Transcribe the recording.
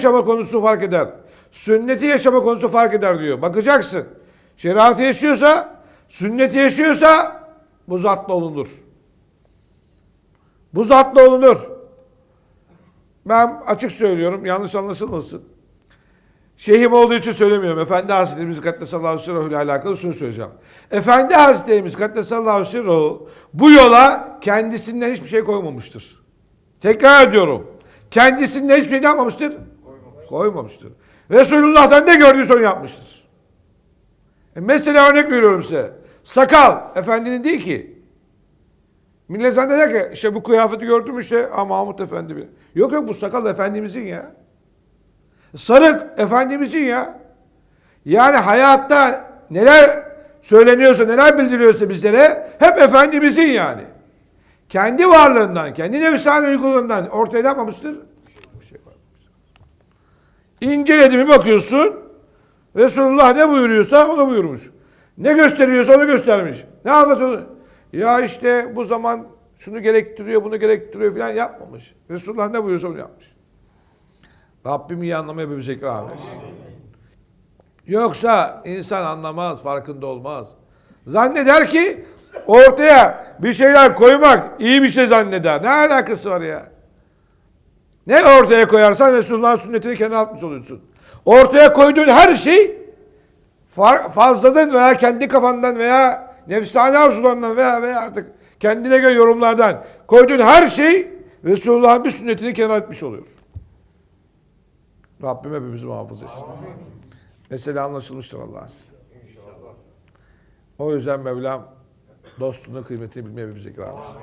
yaşama konusu fark eder. Sünneti yaşama konusu fark eder diyor. Bakacaksın. Şeriatı yaşıyorsa, sünneti yaşıyorsa bu zatla olunur. Bu zatla olunur. Ben açık söylüyorum, yanlış anlaşılmasın. Şeyhim olduğu için söylemiyorum. Efendi Hazretlerimiz Kaddesallahu Sirruhu ile alakalı şunu söyleyeceğim. Efendi Hazretlerimiz Kaddesallahu Sirruhu bu yola kendisinden hiçbir şey koymamıştır. Tekrar ediyorum. Kendisinden hiçbir şey yapmamıştır? Koymamıştır. Resulullah'tan ne gördüyse onu yapmıştır. E mesela örnek veriyorum size. Sakal efendinin değil ki. Millet zanneder ki işte bu kıyafeti gördüm işte ha Mahmut Efendi. Yok yok bu sakal efendimizin ya. Sarık efendimizin ya. Yani hayatta neler söyleniyorsa, neler bildiriyorsa bizlere hep efendimizin yani. Kendi varlığından, kendi nefsani uygulığından ortaya yapmamıştır? Bir. İnceledi mi bakıyorsun, Resulullah ne buyuruyorsa onu buyurmuş. Ne gösteriyorsa onu göstermiş. Ne anlatıyor? Ya işte bu zaman şunu gerektiriyor, bunu gerektiriyor falan yapmamış. Resulullah ne buyuruyorsa onu yapmış. Rabbim iyi anlamaya ikram etsin. Yoksa insan anlamaz, farkında olmaz. Zanneder ki ortaya bir şeyler koymak iyi bir şey zanneder. Ne alakası var ya? Ne ortaya koyarsan Resulullah'ın sünnetini kenara atmış oluyorsun. Ortaya koyduğun her şey fazladan veya kendi kafandan veya nefsani arzularından veya, veya artık kendine göre yorumlardan koyduğun her şey Resulullah'ın bir sünnetini kenara atmış oluyor. Rabbim hepimizi muhafaza etsin. Mesele anlaşılmıştır Allah'a O yüzden Mevlam dostluğunun kıymetini bilmeye hepimize ikram etsin.